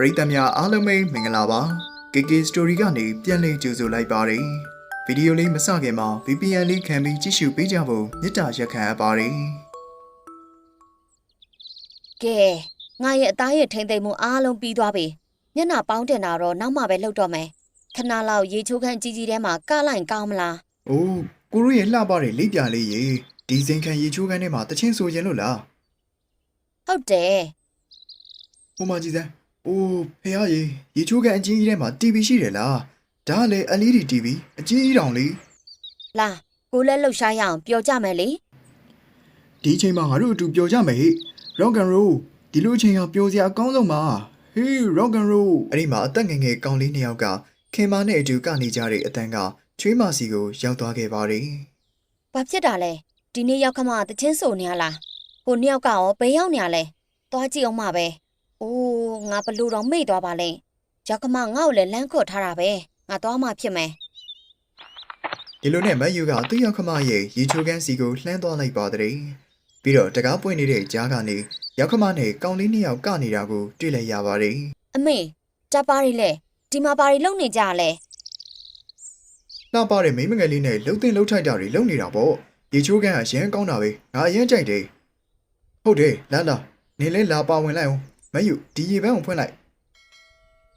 ပရိသတ်များအားလုံးပဲမင်္ဂလာပါ KK Story ကနေပြန်လည်ကြိုဆိုလိုက်ပါတယ်ဗီဒီယိုလေးမစခင်မှာ VPN လေးခံပြီးကြည့်ရှုပေးကြဖို့မေတ္တာရက်ခံအပ်ပါတယ်ကဲငါရဲ့အသားရဲ့ထိမ့်သိမ့်မှုအားလုံးပြီးသွားပြီမျက်နှာပေါင်းတင်တာတော့နောက်မှပဲလှုပ်တော့မယ်ခဏလောက်ရေချိုးခန့်ကြီးကြီးထဲမှာကလိုက်ကောင်းမလား။အိုးကိုရိုရဲ့လှပတဲ့လိပ်ပြလေးရေဒီစိန်ခံရေချိုးခန်းထဲမှာတချင်းဆိုရင်လို့လားဟုတ်တယ်။ဟိုမှာကြည့်စမ်း။ အိုးဖေရရေရေချိုးခန်းအကြီးကြီးထဲမှာ TV ရှိတယ်လား။ဒါကလည်း LED TV အကြီးကြီးတောင်လေလာကိုလည်းလှုပ်ရှားရအောင်ပြောကြမယ်လေ။ဒီအချိန်မှာငါတို့အတူပျော်ကြမယ်ဟိ။ Rock and roll ဒီလိုအချိန်ဟာပျော်စရာအကောင်းဆုံးပါ။ Hey rock and roll အဲ့ဒီမှာအသက်ငယ်ငယ်ကောင်းလေးနှစ်ယောက်ကခင်မာနဲ့အတူကနေကြတဲ့အတန်းကချွေးမစီကိုရောက်သွားခဲ့ပါတယ်။ဘာဖြစ်တာလဲဒီနေ့ရောက်ခမတချင်းဆိုနေရလားဟိုနှစ်ယောက်ကရောဘယ်ရောက်နေရလဲသွားကြည့်အောင်မပဲ အိုးငါဘလို့တော့မေ့သွားပါလဲရောက်ခမငါ့ကိုလည်းလမ်းခေါ်ထားတာပဲငါသွားမှဖြစ်မယ်ဒီလိုနဲ့မတ်ယူကသူ့ရောက်ခမရဲ့ရေချိုးကန်းစီကိုလှမ်းသွားလိုက်ပါတဲ့ပြီးတော့တကားပွင့်နေတဲ့ကြားကနေရောက်ခမနဲ့ကောင်လေးနှစ်ယောက်ကနေတာကိုတွေ့လိုက်ရပါတယ်အမေတပါရီလဲဒီမှာပါရီလုံနေကြရလဲလှပတဲ့မိန်းမငယ်လေးနဲ့လှုပ်တင်လှုပ်ထိုက်တာတွေလုပ်နေတာပေါ့ရေချိုးကန်းကရမ်းကောင်းတာပဲငါအရမ်းကြိုက်တယ်ဟုတ်တယ်လာလာနေလဲလာပါဝင်လိုက်အောင် မတ်ယူဒီရေပန်းကိုဖွင့်လိုက်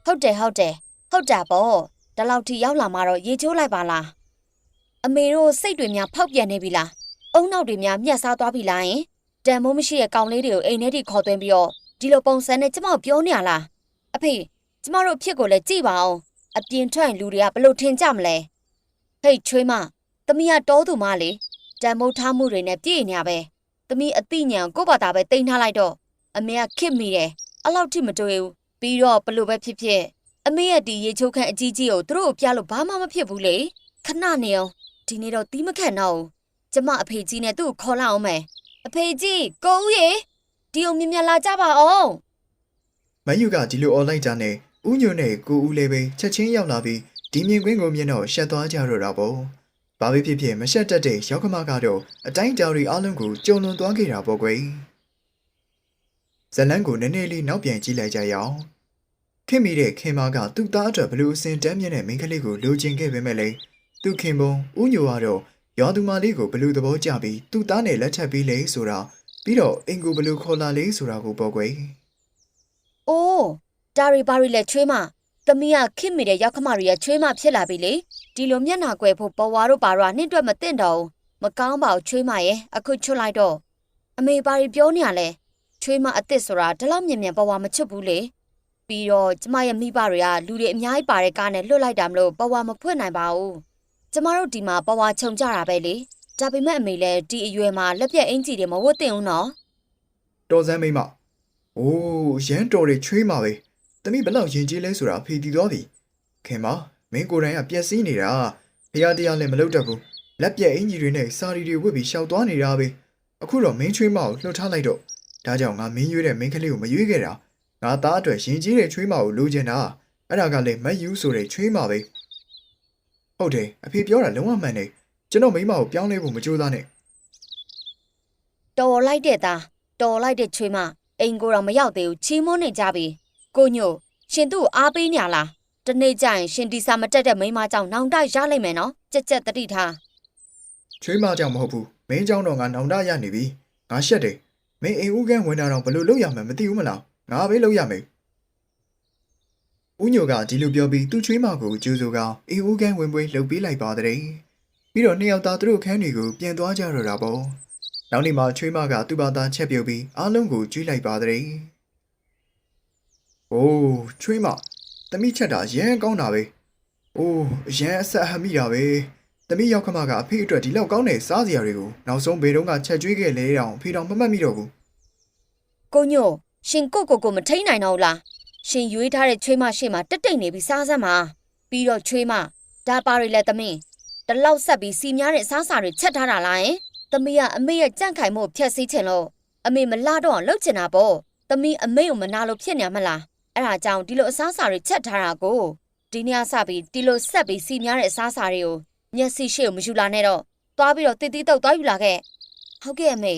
ဟုတ်တယ်ဟုတ်တယ်ဟုတ်တာပေါ့ဒီလောက်ထိရောက်လာမှတော့ရေချိုးလိုက်ပါလားအမေတို့စိတ်တွေများဖောက်ပြန်နေပြီလားအုံနောက်တွေများမျက်စားသွားပြီလားယင်တန်မိုးမရှိတဲ့ကောင်လေးတွေကိုအိမ်ထဲထိခေါ်သွင်းပြီးတော့ဒီလိုပုံစံနဲ့ကျမကိုပြောနေရလားအဖေကျမတို့အဖြစ်ကိုလည်းကြည့်ပါအောင်အပြင်ထွက်ရင်လူတွေကဘလို့ထင်ကြမလဲဟေးချွေးမသမီးကတောသူမလေတန်မိုးထားမှုတွေနဲ့ပြည့်နေရပဲသမီးအသိဉာဏ်ကိုယ့်ဘာသာပဲတင်ထားလိုက်တော့ အမေကခစ်မိတယ်အဲ့လောက်ထိမတွေ့ဘူးပြီးတော့ဘလို့ပဲဖြစ်ဖြစ်အမေရဲ့ဒီရေချိုးခန့်အကြီးကြီးကိုသူတို့ကိုပြလို့ဘာမှမဖြစ်ဘူးလေခဏနေအောင်ဒီနေ့တော့တီးမခန့်တော့ဘူးကျမအဖေကြီးနဲ့သူ့ကိုခေါ်လာအောင်မယ်အဖေကြီးကိုဦးရေဒီအောင်မြင်မြင်လာကြပါအောင်မတ်ယူကဒီလိုអော်လိုက်ကြနဲ့ဥညွန့်နဲ့ကိုဦးလေးပဲချက်ချင်းရောက်လာပြီးဒီမြင်ကွင်းကိုမြင်တော့ရှက်သွားကြတော့တာပေါ့ဘာပဲဖြစ်ဖြစ်မရှက်တတ်တဲ့ရောက်ခမကတော့အတိုင်းကြောင်ရီအလုံးကိုကြုံလွန်သွားခဲ့တာပေါ့ကွယ် ဇလန်းကိုနည်းနည်းလေးနောက်ပြန်ကြည့်လိုက်ကြရအောင်ခင်မိတဲ့ခင်မကသူ့သားအတွက်ဘလို့အစင်တမ်းမြင့်တဲ့မိန်းကလေးကိုလိုချင်ခဲ့ပေမဲ့လေသူ့ခင်ပုံဥညိုကတော့ရောသူမလေးကိုဘလို့သဘောကျပြီးသူ့သားနဲ့လက်ထပ်ပြီးလေဆိုတာပြီးတော့အင်ကိုဘလို့ခေါ်လာလေဆိုတာကိုပေါ့ကွယ်အိုးဒါရီဘာရီလက်ချွေးမသမီးကခင်မိတဲ့ရောက်ခမရီရဲ့ချွေးမဖြစ်လာပြီလေဒီလိုမျက်နှာကွယ်ဖို့ဘဝတို့ဘာတို့ကနှင့်တွက်မသိမ့်တော့ဘူးမကောင်းပါဘူးချွေးမရဲ့အခုချွတ်လိုက်တော့အမေဘာရီပြောနေရလဲ ချွေးမအစ်စ်ဆိုတာဒီလောက်မြင်မြန်ဘဝမချွတ်ဘူးလေပြီးတော့ကျမရဲ့မိဘတွေကလူတွေအများကြီးပါတဲ့ကားနဲ့လွတ်လိုက်တာမလို့ပဝါမဖွင့်နိုင်ပါဘူးကျမတို့ဒီမှာပဝါခြုံကြတာပဲလေဒါပေမဲ့အမေလည်းဒီအရွယ်မှာလက်ပြက်အင်ကြီးတွေမဝတ်သင့်ဘူးနော်တော်စမ်းမိမ။အိုးရမ်းတော်တွေချွေးမှာပဲ။တမိဘလောက်ရင်ကြီးလဲဆိုတာအဖေတည်သွားပြီ။ခင်မမင်းကိုယ်တိုင်ကပျက်စီးနေတာ။ဘုရားတရားလည်းမလုပ်တတ်ဘူး။လက်ပြက်အင်ကြီးတွေနဲ့စာရီတွေဝတ်ပြီးရှောက်သွားနေတာပဲ။အခုတော့မင်းချွေးမကိုလှုပ်ထားလိုက်တော့ ဒါကြောင့်ငါမင်းရွေးတဲ့မင်းကလေးကိုမရွေးခဲ့တာ။ငါသားအတွက်ရင်ကြီးတဲ့ချွေးမကိုလိုချင်တာ။အဲ့ဒါကလည်းမတ်ယူဆိုတဲ့ချွေးမပဲ။ဟုတ်တယ်အဖေပြောတာလုံးဝမှန်တယ်။ကျွန်တော်မိမကိုပြောင်းလဲဖို့မကြိုးစားနဲ့တော်လိုက်တဲ့သားတော်လိုက်တဲ့ချွေးမအိမ်ကိုတော့မရောက်သေးဘူးချီးမွမ်းနေကြပြီကိုညို့ရှင်သူ့ကိုအားပေးညာလားတနေ့ကျရင်ရှင်ဒီစာမတက်တဲ့မိန်းမကြောင့်နောင်တရလိုက်မယ်နော်ကြက်ကြက်တတိထားချွေးမကြောင်မဟုတ်ဘူးမင်းကြောင်တော့ငါနောင်တရနေပြီငါရှက်တယ် မင်းအိမ်ဦးကန်းဝင်တာတော့ဘယ်လိုလုပ်ရမှန်းမသိဘူးမလားငါပဲလုပ်ရမယ်ဦးညိုကဒီလိုပြောပြီးသူ့ချွေးမကိုကျူးစိုးကအိမ်ဦးကန်းဝင်ပွဲလှုပ်ပေးလိုက်ပါတဲ့ပြီးတော့နှစ်ယောက်သားသူတို့ခန်းတွေကိုပြန်သွားကြတော့တာပေါ့နောက်နေ့မှာချွေးမကသူ့ဘာသာချက်ပြုတ်ပြီးအားလုံးကိုကျွေးလိုက်ပါတဲ့အိုးချွေးမတမိချက်တာရမ်းကောင်းတာပဲအိုးရမ်းအဆက်အဟမိတာပဲ။ တမိရောက်ခမကအဖေအတွက်ဒီလောက်ကောင်းတဲ့စားစရာတွေကိုနောက်ဆုံးဘေတုံးကချက်ကျွေးခဲ့လေတောင်အဖေတော်မမှတ်မိတော့ဘူးကိုညို့ရှင်ကိုကိုကိုမထိန်နိုင်တော့ဘူးလားရှင်ရွေးထားတဲ့ချွေးမရှိမှတက်တိတ်နေပြီးစားစမ်းပါပြီးတော့ချွေးမဒါပါရီလက်သမင်းတလောက်ဆက်ပြီးစီများတဲ့အစားအစာတွေချက်ထားတာလားယင်သမီးကအမေရဲ့ကြန့်ခိုင်မှုကိုဖျက်ဆီးချင်လို့အမေမလာတော့အောင်လှုပ်ချင်တာပေါ့သမီးအမေကိုမနာလို့ဖြစ်နေမှာလားအဲ့ဒါကြောင့်ဒီလိုအစားအစာတွေချက်ထားတာကိုဒီနေ့ကစပြီးဒီလိုဆက်ပြီးစီများတဲ့အစားအစာတွေကို မျက်စိရှိကိုမယူလာနဲ့တော့သွားပြီးတော့တည်တည်တော့သွားယူလာခဲ့ဟုတ်ကဲ့အမေ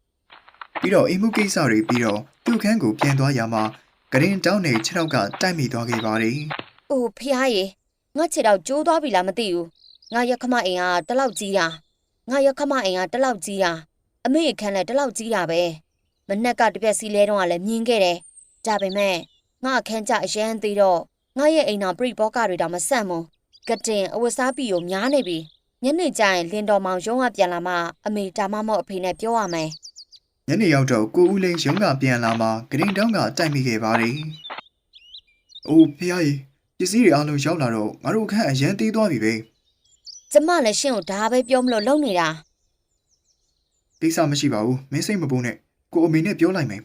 ။ပြီးတော့အိမ်မှုကိစ္စတွေပြီးတော့သူ့ခန်းကိုပြန်သွားရမှာကရင်တောင်းနဲ့ခြေထောက်ကတိုက်မိသွားခဲ့ပါတယ်။အိုးဖျားရေငါခြေတော့ကျိုးသွားပြီလားမသိဘူး။ငါရက်ခမအိမ်ကတလောက်ကြီးတာ။ငါရက်ခမအိမ်ကတလောက်ကြီးတာ။အမေအခန်းလည်းတလောက်ကြီးတာပဲ။မနက်ကတပြက်စီလဲတော့ကလည်းမြင်ခဲ့တယ်။ဒါပေမဲ့ငါအခန်းကျအရန်သေးတော့ငါရဲ့အိမ်တော်ပြိပေါကတွေတော့မဆန့်ဘူး။ ကတင်အဝတ်စားပြီးကိုများနေပြီ။ညနေကျရင်လင်းတော်မောင်ရုံးကပြန်လာမှအမေဒါမှမဟုတ်အဖေနဲ့ပြောရမယ်ညနေရောက်တော့ကိုဦးလေးရုံးကပြန်လာမှဂရင်တောင်းကတိုက်မိခဲ့ပါတယ်။အိုးဖះကြီးပစ္စည်းတွေအားလုံးရောက်လာတော့ငါတို့အခန်းအရန်သေးသွားပြီပဲ။ကျမလည်းရှင့်ကိုဒါပဲပြောမလို့လုံနေတာ။ကိစ္စမရှိပါဘူးမင်းစိတ်မပူနဲ့ကိုအမေနဲ့ပြောလိုက်မယ်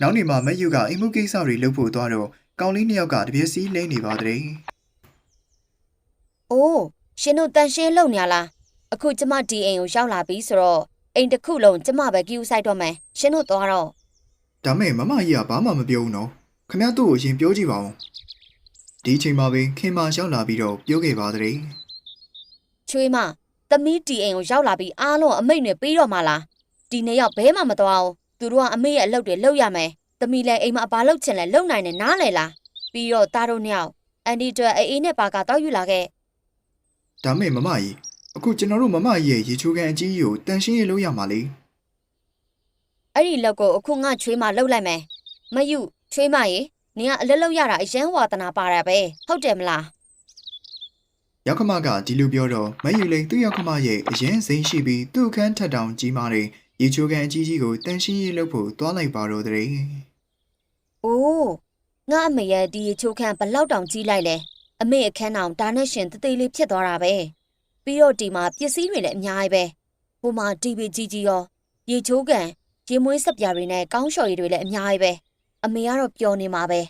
နောက်နေ့မှမက်ယူကအိမ်မှုကိစ္စတွေလုပ်ဖို့သွားတော့ကောင်လေးနှစ်ယောက်ကတပြက်စီးလိမ့်နေပါတဲ့။ အိုးရှင်တို့တန်ရှင်းလုံနေရလား။အခုကျမဒီအိမ်ကိုရောက်လာပြီဆိုတော့အိမ်တစ်ခုလုံးကျမပဲကြည့်ဦးဆိုင်တော့မယ်။ရှင်တို့သွားတော့ဒါမဲ့မမကြီးကဘာမှမပြောဘူးနော်ခမရတို့ကိုအရင်ပြောကြည့်ပါဦးဒီအချိန်မှာပဲခင်မရောက်လာပြီးတော့ပြောခဲ့ပါတဲ့ချွေးမသမီးဒီအိမ်ကိုရောက်လာပြီးအားလုံးအမိတ်နဲ့ပြီးတော့မှလား။ဒီနေ့ရောက်ဘဲမှမသွားအောင်။သူတို့ကအမေရဲ့အလုပ်တွေလုပ်ရမယ်။သမီးလည်းအိမ်မှာအပါလုပ်ချင်လဲလုပ်နိုင်တယ်နားလေလား။ပြီးတော့သားတို့နှစ်ယောက်အန်ဒီတို့အေးအေးနဲ့ပါကတော့ယူလာခဲ့ ဒါမဲ့မမကြီးအခုကျွန်တော်တို့မမကြီးရဲ့ရေချိုးကန်အကြီးကြီးကိုတန်ရှင်းရေးလုပ်ရမှာလေ။အဲ့ဒီလောက်ကိုအခုငါချွေးမလှုပ်လိုက်မယ်။မယူချွေးမရေနင်ကအလက်လောက်ရတာအရန်ဝါသနာပါတာပဲဟုတ်တယ်မလားရောက်ခမကဒီလိုပြောတော့မယူလိန်သူ့ရောက်ခမရဲ့အရင်စိမ့်ရှိပြီးသူ့အခန်းထက်တောင်ကြီးမားတဲ့ရေချိုးကန်အကြီးကြီးကိုတန်ရှင်းရေးလုပ်ဖို့သွားလိုက်ပါတော့တဲ့။အိုးငါအမေရဲ့ဒီရေချိုးခန်းဘလောက်တောင်ကြီးလိုက်လဲ။ အမေအခန်းအောင်ဒါနဲ့ရှင်တသေးလေးဖြစ်သွားတာပဲ။ပြီးတော့ဒီမှာပစ္စည်းတွေလည်းအများကြီးပဲ။ဟိုမှာ TV ကြီးကြီးရောရေချိုးကန်ရေမွေးစပြားတွေနဲ့ကောင်းလျှော်ရည်တွေလည်းအများကြီးပဲ။အမေကတော့ပျော်နေမှာပဲ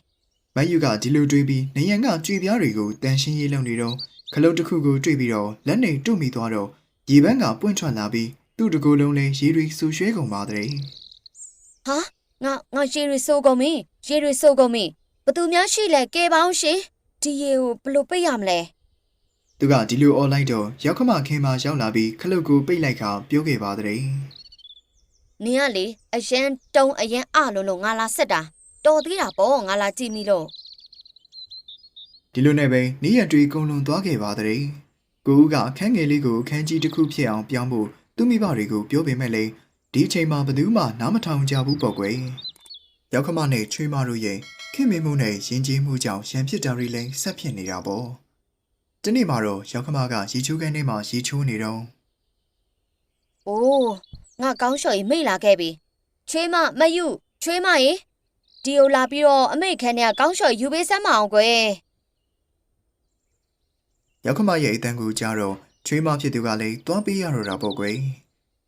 မယူကဒီလိုတွေးပြီးနေရန်ကကြွေပြားတွေကိုတန်ရှင်းရေးလုပ်နေတော့ခလုတ်တစ်ခုကိုတွေ့ပြီးတော့လက်နေတုတ်မိသွားတော့ရေပန်းကပွင့်ထွက်လာပြီးသူ့တကူလုံးလေးရေတွေဆူရွှဲကုန်ပါတဲ့။ဟာငါငါရေတွေစိုးကုန်ပြီ။ရေတွေစိုးကုန်ပြီ။ဘသူများရှိလဲကဲပေါင်းရှင်။ ဒီရေကိုဘယ်လိုပိတ်ရမလဲ။သူကဒီလိုអော်လိုက်တော့ရောက်ခမခင်မရောက်လာပြီးခလုတ်ကိုပိတ်လိုက်ခါပြောခဲ့ပါတဲ့နင်ကလေအရန်တုံးအရန်အလုံးလို့ငါလာဆက်တာတော်သေးတာပေါ့ငါလာကြည့်မိလို့ဒီလိုနဲ့ပဲနေရတွေကုံလွန်သွားခဲ့ပါတဲ့ကိုဦးကအခန်းငယ်လေးကိုအခန်းကြီးတစ်ခုဖြစ်အောင်ပြောင်းဖို့သူ့မိဘတွေကိုပြောပေမဲ့လေဒီအချိန်မှာဘယ်သူမှနားမထောင်ကြဘူးပေါ့ကွယ် ရောက်ခမနဲ့ချွေးမတို့ရဲ့ခင်မင်မှုနဲ့ယဉ်ကျေးမှုကြောင့်ရံဖြစ်တာတွေလည်းဆက်ဖြစ်နေတာပေါ့ဒီနေ့မှာတော့ရောက်ခမကရေချိုးခန်းထဲမှာရေချိုးနေတော့။အိုးငါကောင်းလျှော်ကြီးမိတ်လာခဲ့ပြီ။ချွေးမမယူချွေးမရေဒီကိုလာပြီးတော့အမိတ်ခန်းထဲကကောင်းလျှော်ယူပေးစမ်းမအောင်ကွယ်ရောက်ခမရဲ့အတန်ကိုကြားတော့ချွေးမဖြစ်သူကလည်းတွားပေးရတော့တာပေါ့ကွယ်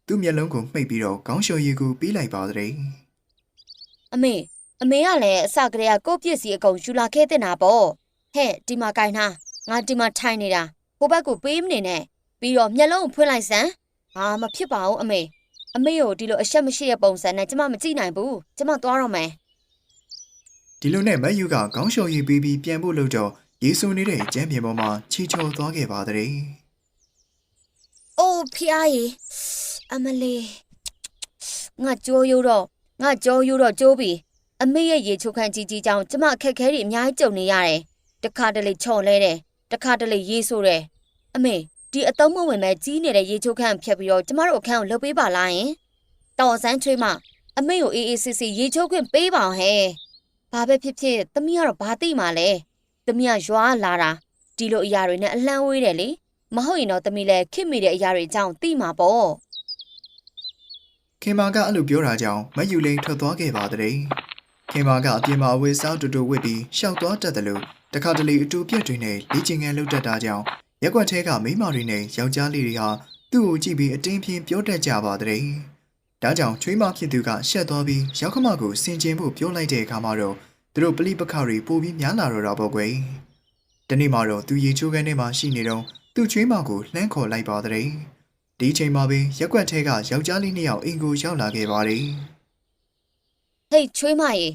သူ့မျက်လုံးကိုမှိတ်ပြီးတော့ခေါင်းလျှော်ရည်ကိုပေးလိုက်ပါတဲ့။ အမေအမေကလည်းအစကတည်းကကိုယ့်ပစ္စည်းအကုန်ယူလာခဲ့တဲ့နာပေါ့။ဟဲ့ဒီမှာကင်ထားငါဒီမှာထိုင်နေတာဟိုဘက်ကိုပေးမနေနဲ့ပြီးတော့မျက်လုံးကိုဖွင့်လိုက်စမ်း။ဟာမဖြစ်ပါဘူးအမေအမေကိုဒီလိုအဆက်မရှိတဲ့ပုံစံနဲ့ကျမမကြည့်နိုင်ဘူးကျမသွားတော့မယ်ဒီလိုနဲ့မတ်ယူကခေါင်းလျှော်ရည်ပေးပြီးပြန်ဖို့လို့တော့ရေဆူနေတဲ့ကျမ်းပြင်ပေါ်မှာချီချော်သွားခဲ့ပါတဲ့။အိုးဖျားရီအမလေးငါကြိုးရိုးတော့ ငါကြောရိုးတော့ကြိုးပြီအမေရဲ့ရေချိုးခန့်ကြီးကြီးကြောင့်ကျမအခက်ခဲတွေအများကြီးကြုံနေရတယ်။တခါတလေချော်လဲတယ်တခါတလေရေးဆိုးတယ်။အမေဒီအတုံးမဝင်မဲ့ကြီးနေတဲ့ရေချိုးခန့်ဖြတ်ပြီးတော့ကျမတို့အခန်းကိုလှုပ်ပေးပါလားယင်။တော်စမ်းချွေးမအမေကိုအေးအေးစစ်စစ်ရေချိုးခွင့်ပေးပါအောင်ဟဲ့။ဘာပဲဖြစ်ဖြစ်သမီးကတော့ဘာသိမှလဲ။သမီးကရွာလာတာဒီလိုအရာတွေနဲ့အလှမ်းဝေးတယ်လေ။မဟုတ်ရင်တော့သမီးလည်းခင်မိတဲ့အရာတွေအကြောင်းသိမှာပေါ့ ခင်မာကအဲ့လိုပြောတာကြောင့်မတ်ယူလိန်ထွက်သွားခဲ့ပါတဲ့ခင်မာကအပြင်မှာအဝေးစားတူတူဝစ်ပြီးရှောက်သွားတတ်တယ်လို့တခါတလေအတူပြက်တွေနဲ့လေ့ကျင့်ငန်းလုပ်တတ်တာကြောင့်ရက်ွက်ထဲကမိန်းမတွေနဲ့ယောက်ျားလေးတွေဟာသူ့ကိုကြည့်ပြီးအတင်းပြင်းပြောတတ်ကြပါတဲ့ဒါကြောင့်ချွေးမဖြစ်သူကရှက်သွားပြီးရောက်ခမကိုစင်ကျင်ဖို့ပြောလိုက်တဲ့အခါမှာတော့သူတို့ပလိပခတွေပိုပြီးများလာတော့တာပေါ့ကွယ်ဒီနေ့မှာတော့သူရေချိုးခန်းထဲမှာရှိနေတော့သူ့ချွေးမကိုလှမ်းခေါ်လိုက်ပါတဲ့ ဒီအချိန်မှာပဲရက်ွက်ထဲကယောက်ျားလေးနှစ်ယောက်အိမ်ကိုရောက်လာခဲ့ပါတယ်ဟေးချွေးမရေ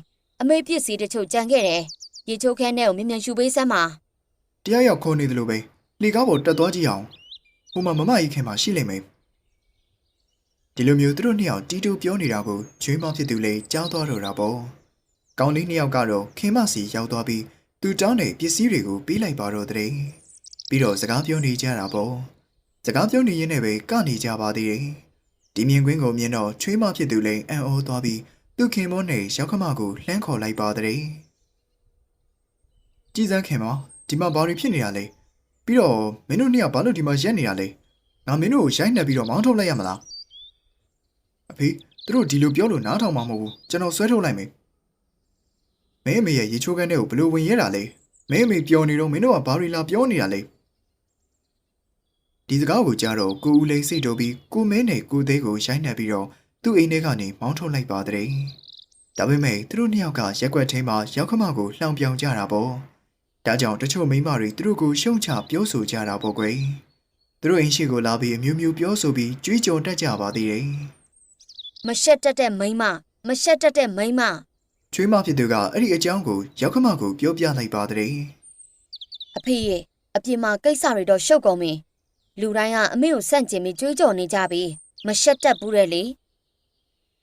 အမေပြစ်စီတချို့ကြံခဲ့တယ်ရေချိုးခန်းထဲကိုမြင်မြန်ယူပေးစမ်းပါ။တရားရောက်ခေါ်နေတယ်လို့ပဲလေကားပေါ်တက်သွားကြည့်အောင်။ဟိုမှာမမကြီးခင်မှာရှိလိမ့်မယ်။ဒီလိုမျိုးသူတို့နှစ်ယောက်တီတူပြောနေတာကိုကျွေးမဖြစ်သူလေးကြားသွားတော့တာပေါ့ကောင်းလေးနှစ်ယောက်ကတော့ခင်မစီရောက်သွားပြီးသူတောင်းတဲ့ပစ္စည်းတွေကိုပေးလိုက်ပါတော့တဲ့ပြီးတော့စကားပြောနေကြတာပေါ့ စကားပြောနေရင်းနဲ့ပဲကနေကြပါသေးတယ်ဒီမြင်ကွင်းကိုမြင်တော့ချွေးမဖြစ်သူလည်းအံ့ဩသွားပြီးသူခင်မောနဲ့ရောက်ခမကိုလှမ်းခေါ်လိုက်ပါတဲ့ကြည်စမ်းခင်မောဒီမှာဘာတွေဖြစ်နေတာလဲပြီးတော့မင်းတို့နှစ်ယောက်ဘာလို့ဒီမှာရက်နေတာလဲငါမင်းတို့ကိုရိုက်နှက်ပြီးတော့မောင်းထုတ်လိုက်ရမလားအဖေသူတို့ဒီလိုပြောလို့နားထောင်မှာမဟုတ်ဘူးကျွန်တော်ဆွဲထုတ်လိုက်မယ်မင်းအမေရဲ့ရေချိုးကန်းထဲကိုဘယ်လို့ဝင်ရဲတာလဲမင်းအမေပျော်နေတော့မင်းတို့ကဘာရီလာပြောနေတာလဲ ဒီစကားကိုကြားတော့ကိုဦးလေးစိတ်တို့ပြီးကိုမင်းနဲ့ကိုသေးကိုရိုက်နှက်ပြီးတော့သူ့အိမ်ထဲကနေမောင်းထုတ်လိုက်ပါတဲ့ဒါပေမဲ့သူတို့နှစ်ယောက်ကရက်ွက်ထဲမှာရောက်ခမကိုလှောင်ပြောင်ကြတာပေါ့ဒါကြောင့်တချို့မိန်းမတွေသူတို့ကိုရှုံချပြောဆိုကြတာပေါ့ကွယ်သူတို့အိမ်ရှိကိုလာပြီးအမျိုးမျိုးပြောဆိုပြီးကြွေးကြော်တတ်ကြပါသေးတယ်မရှက်တက်တဲ့မိန်းမမရှက်တက်တဲ့မိန်းမချွေးမဖြစ်သူကအဲ့ဒီအကြောင်းကိုရောက်ခမကိုပြောပြလိုက်ပါတဲ့အဖေရဲ့အပြင်မှာကိစ္စတွေတော့ရှုပ်ကုန်ပြီ လူတိုင်းကအမေကိုစန့်ကျင်ပြီးကြွေးကြော်နေကြပြီမရှက်တက်ဘူးတဲ့လေ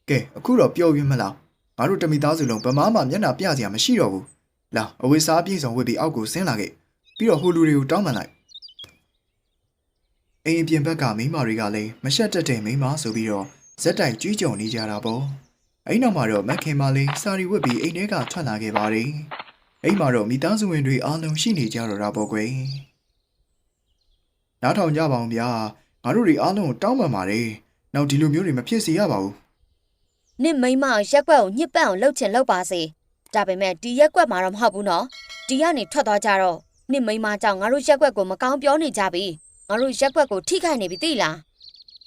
ကဲအခုတော့ပြောပြမလားငါတို့တမိသားစုလုံးဗမာမှမျက်နှာပြစရာမရှိတော့ဘူးလာအဝေးစားပြေဆောင်ဝစ်ပြီးအောက်ကိုဆင်းလာခဲ့ပြီးတော့ဟိုလူတွေကိုတောင်းပန်လိုက်အိမ်အပြင်ဘက်ကမိန်းမတွေကလည်းမရှက်တက်တဲ့မိန်းမဆိုပြီးတော့ဇက်တိုင်ကြွေးကြော်နေကြတာပေါ့အဲ့နောက်မှာတော့မက်ခင်မလေးစာရီဝတ်ပြီးအိမ်ထဲကထွက်လာခဲ့ပါတယ်အိမ်မှာတော့မိသားစုဝင်တွေအားလုံးရှိနေကြတော့တာပေါ့ကွယ် နားထောင်ကြပါအောင်ဗျာငါတို့တွေအားလုံးကိုတောင်းပန်ပါတယ်နောက်ဒီလိုမျိုးတွေမဖြစ်စေရပါဘူးနင့်မိန်းမရက်ကွက်ကိုညှစ်ပတ်အောင်လှုပ်ချင်လှုပ်ပါစေဒါပေမဲ့ဒီရက်ကွက်မှာတော့မဟုတ်ဘူးနော်ဒီကနေထွက်သွားကြတော့နင့်မိန်းမကြောင့်ငါတို့ရက်ကွက်ကိုမကောင်းပြောနေကြပြီငါတို့ရက်ကွက်ကိုထိခိုက်နေပြီသိလား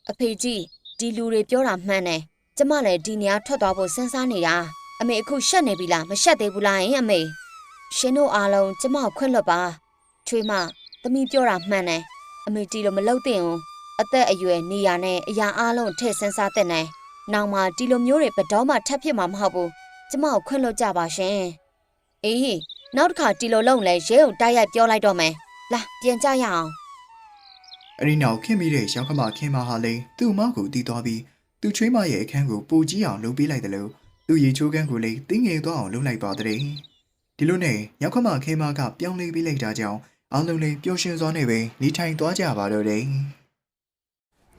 အဖေကြီးဒီလူတွေပြောတာမှန်တယ်ကျမလည်းဒီနေရာထွက်သွားဖို့စဉ်းစားနေတာအမေအခုရှက်နေပြီလားမရှက်သေးဘူးလားယင်အမေရှင်တို့အားလုံးကျမကိုခွင့်လွှတ်ပါချွေးမသမီးပြောတာမှန်တယ် အမေတီလို့မလုပ်သင့်ဘူးအသက်အရွယ်နေရနဲ့အရာအားလုံးထည့်စဉ်းစားတဲ့နဲ့နောက်မှဒီလိုမျိုးတွေဘယ်တော့မှထပ်ဖြစ်မှာမဟုတ်ဘူးကျမကိုခွင့်လွှတ်ကြပါရှင်အေးနောက်တစ်ခါတီလိုလုံးလဲရဲုံတိုက်ရိုက်ပြောလိုက်တော့မယ်လာပြန်ကြရအောင်အဲ့ဒီနောက်ခင်မိတဲ့ရောက်ခမခင်မဟာလည်းသူ့မောက်ကိုတီးသွားပြီးသူ့ချွေးမရဲ့အခန်းကိုပိုကြီးအောင်လုပ်ပေးလိုက်တယ်လို့သူ့ရေချိုးခန်းကိုလည်းတင်းငယ်သွားအောင်လုပ်လိုက်ပါတဲ့ဒီလိုနဲ့ရောက်ခမခင်မကပြောင်းလဲပေးလိုက်တာကြောင့် အားလုံးလည်းပျော်ရွှင်စွာနဲ့ပဲနေထိုင်သွားကြပါတော့တယ်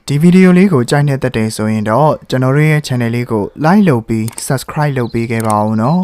ဒီဗီဒီယိုလေးကိုကြိုက်နေတဲ့တဲ့ဆိုရင်တော့ကျွန်တော်တို့ရဲ့ channel လေးကို like လုပ်ပြီး subscribe လုပ်ပေးခဲ့ပါဦးနော်